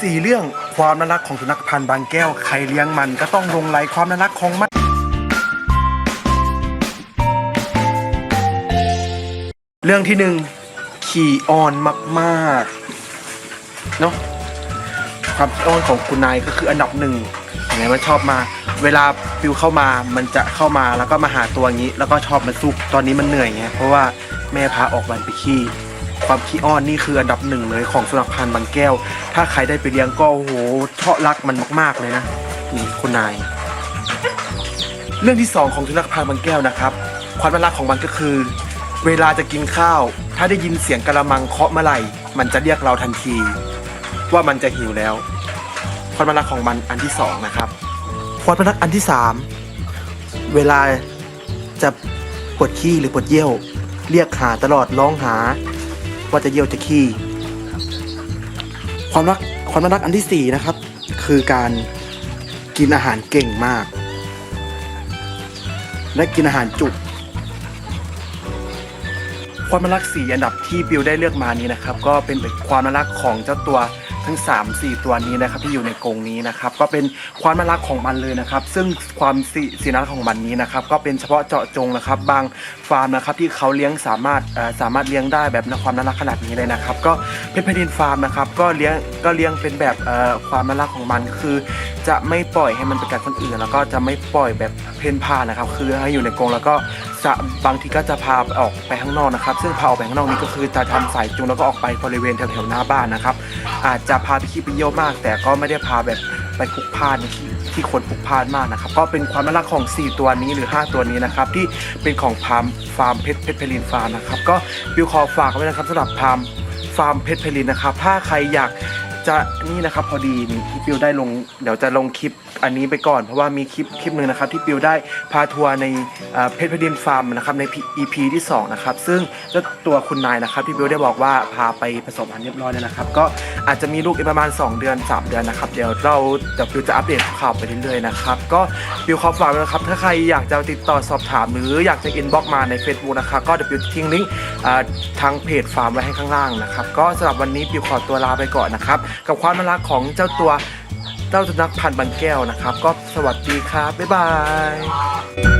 สี่เรื่องความน่ารักของสุนัขพันธุ์บางแก้วใครเลี้ยงมันก็ต้องลงไหลความน่ารักของมันเรื่องที่หนึ่งขี่อ่อนมากๆเนาะความขี้อ้อนของคุณนายก็คืออันดับหนึ่งเห็นไหมว่าชอบมา เวลาฟิวเข้ามามันจะเข้ามาแล้วก็มาหาตัวอย่างนี้ แล้วก็ชอบมาซุกตอนนี้มันเหนื่อยไงเพราะว่าแม่พาออกวันไปขี้ ความขี้อ้อนนี่คืออันดับหนึ่งเลยของสุนัขพันธุ์บางแก้ว ถ้าใครได้ไปเลี้ยงก็โอ้โหเทาะรักมันมากๆเลยนะนี่คุณนาย เรื่องที่สองของสุนัขพันธุ์บางแก้วนะครับ ความน่ารักของมันก็คือ เวลาจะกินข้าว ถ้าได้ยินเสียงกระมังเคาะเมื่อไหร่ มันจะเรียกเราทันที ว่ามันจะหิวแล้ว ความน่ารักของมันอันที่สองนะครับความน่ารักอันที่สามเวลาจะปวดขี้หรือปวดเยี่ยว เรียกหาตลอดร้องหา ว่าจะเยี่ยวจะขี้ความรักความน่ารักอันที่สี่นะครับ คือการกินอาหารเก่งมาก และกินอาหารจุกความน่ารักสี่อันดับที่บิวได้เลือกมานี้นะครับ ก็เป็นความน่ารักของเจ้าตัว ทั้ง 3 4 ตัวนี้นะครับที่อยู่ในกรงนี้นะครับก็เป็นความน่ารักของมันเลยนะครับ ซึ่งความสีสีน่ารักของมันนี้นะครับก็เป็นเฉพาะเจาะจงนะครับ บางฟาร์มนะครับที่เขาเลี้ยงสามารถสามารถเลี้ยงได้แบบความน่ารักขนาดนี้เลยนะครับ ก็เพชรพดินฟาร์มนะครับก็เลี้ยงก็เลี้ยงเป็นแบบความน่ารักของมันคือ จะไม่ปล่อยให้มันไปกัดคนอื่น แล้วก็จะไม่ปล่อยแบบเพ่นพ่านนะครับ คือให้อยู่ในกรงแล้วก็ จะบางทีก็จะพาออกไปข้างนอกนะครับ ซึ่งพาออกไปข้างนอกนี้ก็คือจะทำสายจูงแล้วก็ออกไปบริเวณแถวๆหน้าบ้านนะครับ อาจจะพาไปขี้ไปเยี่ยวมาก แต่ก็ไม่ได้พาแบบไปพุกพานที่ที่คนพุกพานมากนะครับ ก็เป็นความน่ารักของ 4 ตัวนี้หรือ 5 ตัวนี้นะครับ ที่เป็นของพามฟาร์มเพชรเพชรเพลินฟาร์มนะครับ ก็บิวขอฝากไว้นะครับสำหรับพามฟาร์มเพชรเพลินนะครับ ถ้าใครอยาก จะนี่นะครับพอดีนี่ที่ปิวได้ลงเดี๋ยวจะลงคลิปอันนี้ไปก่อน เพราะว่ามีคลิปคลิปหนึ่งนะครับที่ปิวได้พาทัวร์ในเพชรพลินฟาร์มนะครับใน EP ที่สองนะครับซึ่งเจ้าตัวคุณนายนะครับที่ปิวได้บอกว่าพาไปผสมพันธุ์เรียบร้อยแล้วนะครับก็อาจจะมีลูกอีกประมาณ 2 เดือน 3 เดือนนะครับเดี๋ยวเราเดี๋ยวปิวจะอัปเดตข่าวไปเรื่อยๆนะครับก็ปิวขอฝากนะครับถ้าใครอยากจะติดต่อสอบถาม หรืออยากจะอินบ็อกมาใน Facebook นะครับก็เดี๋ยวปิวทิ้งลิงก์ทางเพจฟาร์มไว้ให้ข้างล่างนะครับก็สำหรับวันนี้ปิวขอตัวลาไปก่อนนะครับกับความน่ารักของเจ้าตัวเจ้าสุนัขพันธุ์บางแก้วนะครับ ก็สวัสดีครับ บ๊ายบาย